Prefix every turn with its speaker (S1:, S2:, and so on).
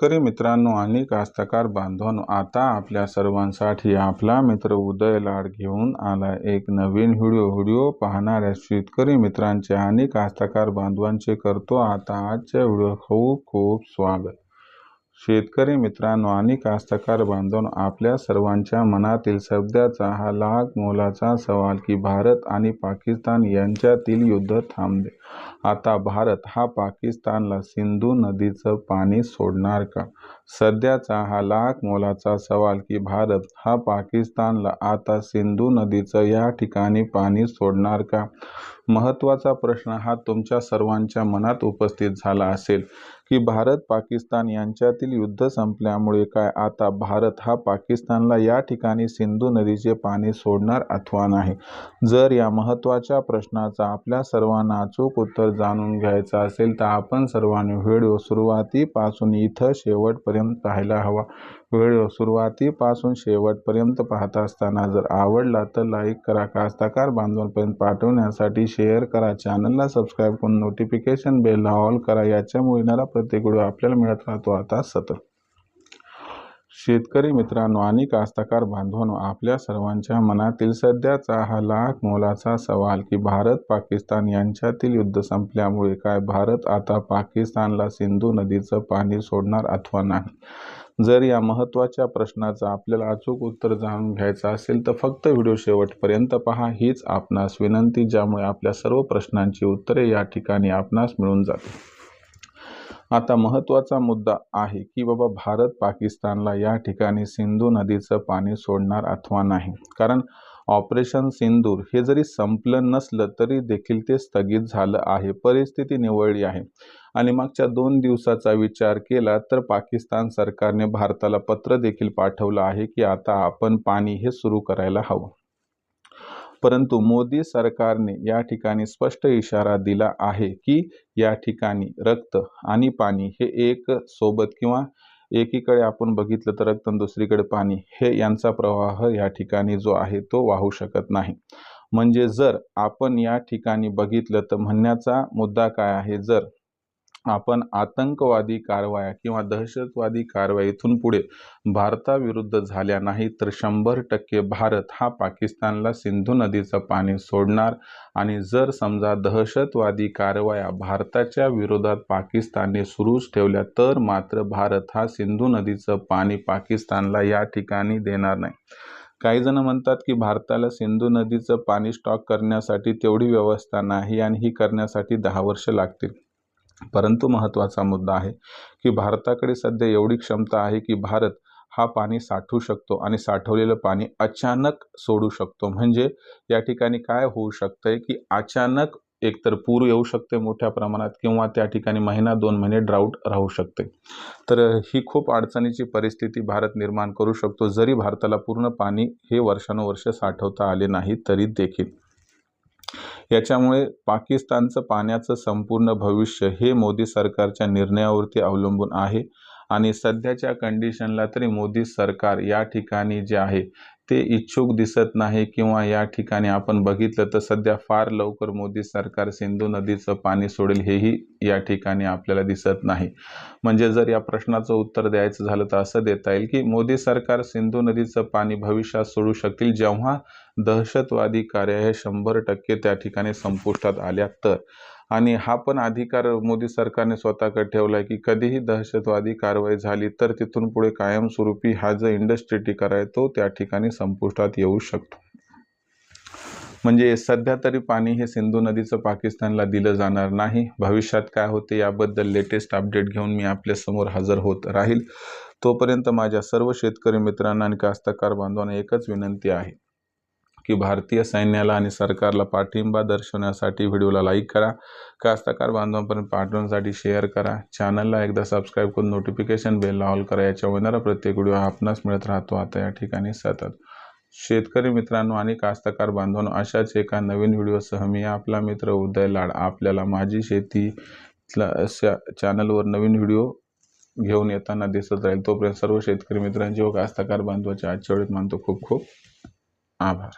S1: शेतकरी मित्रांनो आणि कास्तकार बांधवांनो आता आपल्या सर्वांसाठी आपला मित्र उदय लाड घेऊन आला एक नवीन व्हिडिओ. व्हिडिओ पाहणाऱ्या शेतकरी मित्रांचे आणि कास्तकार बांधवांचे करतो आता आजच्या व्हिडिओ. खूप खूप स्वागत. शेतकरी मित्रांनो आणि कास्तकार बांधवांनो आपल्या सर्वांच्या मनातील सध्याचा हा लाख मोलाचा सवाल की भारत आणि पाकिस्तान यांच्यातील युद्ध थांबले. आता भारत हा पाकिस्तानला सिंधू नदीचं पाणी सोडणार का? सध्याचा हा लाख मोलाचा सवाल की भारत हा पाकिस्तानला आता सिंधू नदीचं या ठिकाणी पाणी सोडणार का? महत्त्वाचा प्रश्न हा तुमच्या सर्वांच्या मनात उपस्थित झाला असेल की भारत पाकिस्तान यांच्यातील युद्ध संपल्यामुळे काय आता भारत हा पाकिस्तानला या ठिकाणी सिंधू नदीचे पाणी सोडणार अथवा नाही? जर या महत्त्वाच्या प्रश्नाचा आपल्या सर्वांना अचूक उत्तर जाणून घ्यायचं असेल तर आपण सर्वांनी व्हिडिओ सुरुवातीपासून इथं शेवटपर्यंत पाहायला हवा. व्हिडिओ सुरुवातीपासून शेवटपर्यंत पाहत असताना जर आवडला तर लाईक करा कास्ताकार बांधवांपर्यंत पाठवण्यासाठी शेअर करा. चॅनलला सबस्क्राईब करून नोटिफिकेशन बेलला ऑल करा. याच्यामुळे येणारा प्रत्येक व्हिडिओ आपल्याला मिळत राहतो. आता सतत. शेतकरी मित्रांनो आणि कास्तकार बांधवांनो आपल्या सर्वांच्या मनातील सध्याचा हा लाख मोलाचा सवाल की भारत पाकिस्तान यांच्यातील युद्ध संपल्यामुळे काय भारत आता पाकिस्तानला सिंधू नदीचं पाणी सोडणार अथवा नाही? जर या महत्त्वाच्या प्रश्नाचं आपल्याला अचूक उत्तर जाणून घ्यायचं असेल तर फक्त व्हिडिओ शेवटपर्यंत पहा. हीच आपणास विनंती ज्यामुळे आपल्या सर्व प्रश्नांची उत्तरे या ठिकाणी आपणास मिळून जातील. आता महत्त्वाचा मुद्दा आहे की बाबा भारत पाकिस्तानला या ठिकाणी सिंधू नदीचं पाणी सोडणार अथवा नाही. कारण ऑपरेशन सिंदूर हे जरी संपलं नसलं तरी देखील ते स्थगित झालं आहे. परिस्थिती निवळली आहे. आणि मागच्या दोन दिवसाचा विचार केला तर पाकिस्तान सरकारने भारताला पत्र देखील पाठवलं आहे की आता आपण पाणी हे सुरू करायला हवं. परंतु मोदी सरकारने या ठिकाणी स्पष्ट इशारा दिला आहे की या ठिकाणी रक्त आणि पाणी हे एक सोबत किंवा एकीकडे आपण बघितलं तर रक्त दुसरीकडे पाणी. हे यांचा प्रवाह या ठिकाणी जो आहे तो वाहू शकत नाही. म्हणजे जर आपण या ठिकाणी बघितलं तर म्हणण्याचा मुद्दा काय आहे? जर आपण आतंकवादी कारवाया किंवा दहशतवादी कारवाया इथून पुढे भारताविरुद्ध झाल्या नाही तर शंभर टक्के भारत हा पाकिस्तानला सिंधू नदीचं पाणी सोडणार. आणि जर समजा दहशतवादी कारवाया भारताच्या विरोधात पाकिस्तानने सुरूच ठेवल्या तर मात्र भारत हा सिंधू नदीचं पाणी पाकिस्तानला या ठिकाणी देणार नाही. काही जण म्हणतात की भारताला सिंधू नदीचं पाणी स्टॉक करण्यासाठी तेवढी व्यवस्था नाही आणि ही करण्यासाठी दहा वर्ष लागतील. परंतु महत्त्वाचा मुद्दा आहे की भारताकडे सध्या एवढी क्षमता आहे की भारत हा पाणी साठवू शकतो आणि साठवलेलं पाणी अचानक सोडू शकतो. म्हणजे या ठिकाणी काय होऊ शकतंय की अचानक एकतर पूर येऊ शकते मोठ्या प्रमाणात किंवा त्या ठिकाणी महिना दोन महिने ड्राऊट राहू शकते तर ही खूप अडचणीची परिस्थिती भारत निर्माण करू शकतो जरी भारताला पूर्ण पाणी हे वर्षानुवर्ष साठवता आले नाही तरी देखील. याच्यामुळे पाकिस्तानचं पाण्याचं संपूर्ण भविष्य हे मोदी सरकारच्या निर्णयावरती अवलंबून आहे. आणि सध्याच्या कंडिशनला तरी मोदी सरकार या ठिकाणी जे आहे ते इच्छुक दिसत नाही किंवा या ठिकाणी आपण बघितलं तर सध्या फार लवकर मोदी सरकार सिंधू नदीचं पाणी सोडेल हेही या ठिकाणी आपल्याला दिसत नाही. म्हणजे जर या प्रश्नाचं उत्तर द्यायचं झालं तर असं देता येईल की मोदी सरकार सिंधू नदीचं पाणी भविष्यात सोडू शकतील जेव्हा दहशतवादी कार्य हे शंभर टक्के त्या ठिकाणी संपुष्टात आल्या तर. आणि हा पण अधिकार मोदी सरकारने स्वतःकडे ठेवला आहे की कधीही दहशतवादी कारवाई झाली तर तिथून पुढे कायमस्वरूपी हा जो इंडस्ट्री टिकार आहे तो त्या ठिकाणी संपुष्टात येऊ शकतो. म्हणजे सध्या तरी पाणी हे सिंधू नदीचं पाकिस्तानला दिलं जाणार नाही. भविष्यात काय होते याबद्दल लेटेस्ट अपडेट घेऊन मी आपल्यासमोर हजर होत राहील. तोपर्यंत माझ्या सर्व शेतकरी मित्रांना आणि कास्तकार बांधवांना एकच विनंती आहे. की भारतीय सैन्याला आणि सरकारला पाठिंबा दर्शवण्यासाठी व्हिडिओला लाईक करा. कास्तकार बांधवांपर्यंत पाठवण्यासाठी शेअर करा. चॅनलला एकदा सबस्क्राईब करून नोटिफिकेशन बेलला ऑल करा. याच्या होणारा प्रत्येक व्हिडिओ आपणास मिळत राहतो. आता या ठिकाणी सतत. शेतकरी मित्रांनो आणि कास्तकार बांधवांनो अशाच एका नवीन व्हिडिओसह मी आपला मित्र उदय लाड आपल्याला माझी शेती चॅनलवर नवीन व्हिडिओ घेऊन येताना दिसत राहील. तोपर्यंत सर्व शेतकरी मित्रांची व कास्तकार बांधवाच्या आजच्या वेळेत मानतो खूप खूप आभार.